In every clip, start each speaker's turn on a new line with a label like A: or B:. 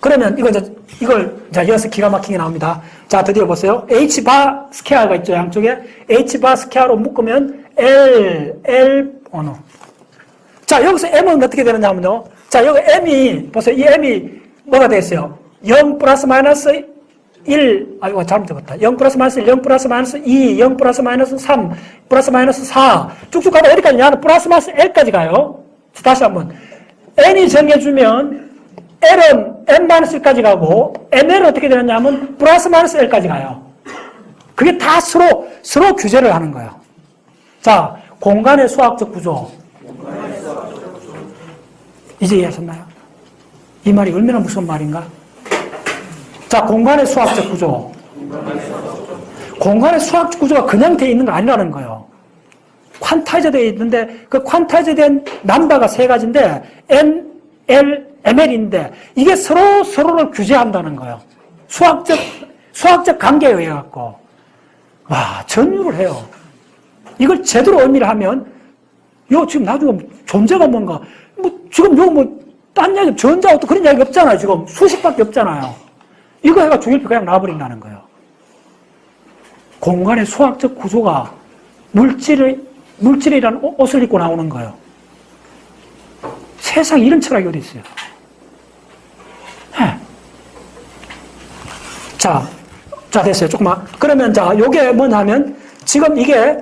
A: 그러면 이거 이제 이걸 자 이어서 기가 막히게 나옵니다. 자 드디어 보세요. H 바 스퀘어가 있죠 양쪽에 H 바 스퀘어로 묶으면 L L 어느 자 여기서 M은 어떻게 되느냐면요. 자 여기 M이 보세요. 이 M이 뭐가 되겠어요? 0 플러스 마이너스 1, 아이고, 잘못 적었다. 0 플러스 마이너스 1, 0 플러스 마이너스 2, 0 플러스 마이너스 3, 플러스 마이너스 4. 쭉쭉 가다 어디까지 가냐면 플러스 마이너스 L까지 가요. 다시 한 번. N이 정해주면 L은 N 마이너스 1까지 가고, ML은 어떻게 되느냐면 플러스 마이너스 L까지 가요. 그게 다 서로, 서로 규제를 하는 거예요. 자, 공간의 수학적 구조. 이제 이해하셨나요? 이 말이 얼마나 무서운 말인가? 자, 공간의 수학적 구조. 공간의 수학적 구조가 그냥 돼 있는 거 아니라는 거예요. 퀀타이저 되어 있는데 그 퀀타이저 된 남바가 세 가지인데 N, L, ML인데 이게 서로 서로를 규제한다는 거예요. 수학적 수학적 관계에 의해 갖고 와 전유를 해요. 이걸 제대로 의미를 하면 요 지금 나중에 존재가 뭔가 뭐 지금 요뭐딴 이야기 전자 어떤 그런 이야기 없잖아요. 지금 수식밖에 없잖아요. 이거 해가 중일표 그냥 놔버린다는 거예요. 공간의 수학적 구조가 물질의, 물질이라는 옷- 옷을 입고 나오는 거예요. 세상에 이런 철학이 어디 있어요? 예. 자, 자, 됐어요. 조금만. 그러면 자, 요게 뭐냐면, 지금 이게,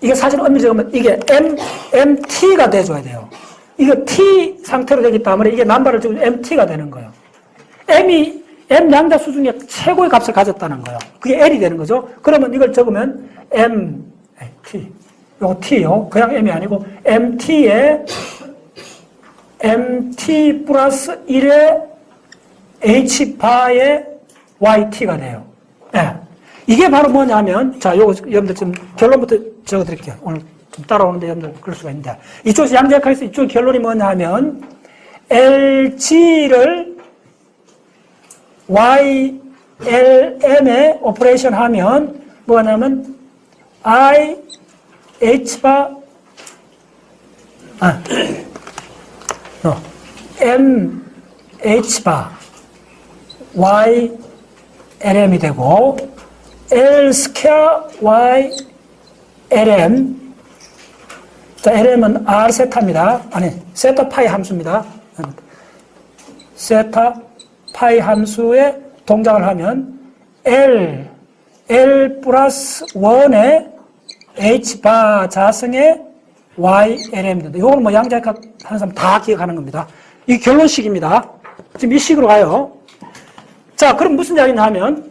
A: 이게 사실 엄밀적으로 이게 M, MT가 돼줘야 돼요. 이거 T 상태로 되기 때문에 이게 남발을 주고 MT가 되는 거예요. M이 M 양자수 중에 최고의 값을 가졌다는 거예요. 그게 L이 되는 거죠. 그러면 이걸 적으면 M, T. 요거 T요. 그냥 M이 아니고 MT에 MT 플러스 1에 H바의 YT가 돼요. 예. 이게 바로 뭐냐면, 자, 요거 여러분들 좀 결론부터 적어 드릴게요. 오늘 좀 따라오는데 여러분들 그럴 수가 있는데. 이쪽에서 양자역학에서 이쪽 결론이 뭐냐면, LG를 YLM에 오퍼레이션 하면 뭐냐면 I, H바, 아, M, H바, Y, LM이 되고 L 스퀘어 Y, LM 자, LM은 R 세타입니다. 아니, 세타 파이 함수입니다. 세타 파이 함수에 동작을 하면 L, L 플러스 1의 H바 자승의 Y, LM이 된다. 이거는 뭐 양자역학 하는 사람 다 기억하는 겁니다. 이 결론식입니다. 지금 이 식으로 가요. 자, 그럼 무슨 이야기냐 하면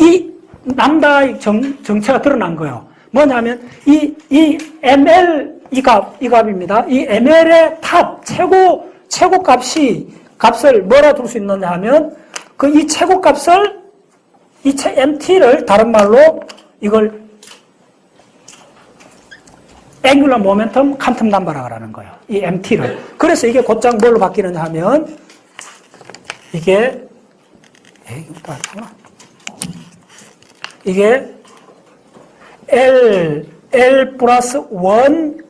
A: 이 남다의 정, 정체가 드러난 거예요. 뭐냐면 이, 이 ML 이 값, 이 값입니다. 이 ML의 탑, 최고, 최고 값이 값을 뭐라 둘 수 있느냐 하면 그 이 최고 값을 이 최- MT를 다른 말로 이걸 앵귤러 모멘텀 칸텀 남바라고 하는 거예요. 이 MT를. 그래서 이게 곧장 뭘로 바뀌느냐 하면 이게. 이게 L, L 플러스 1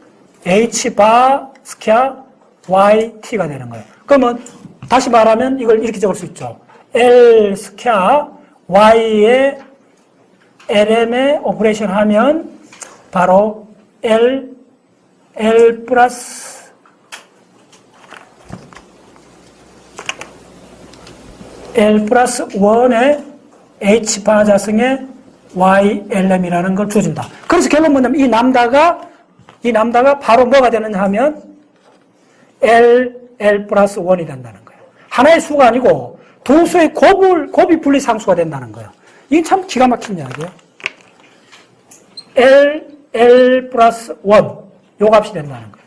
A: H 바 스퀘어 Y T가 되는 거예요. 그러면 다시 말하면 이걸 이렇게 적을 수 있죠. L 스퀘어 Y에 LM에 오퍼레이션 하면 바로 L, L 플러스 L 플러스 1의 H 바자승의 YLM이라는 걸 주어준다. 그래서 결론 뭐냐면 이 남다가 이 남다가 바로 뭐가 되느냐 하면 L, L 플러스 1이 된다는 거예요. 하나의 수가 아니고 두 수의 곱을, 곱이 분리상수가 된다는 거예요. 이게 참 기가 막힌 이야기예요. L, L 플러스 1. 요 값이 된다는 거예요.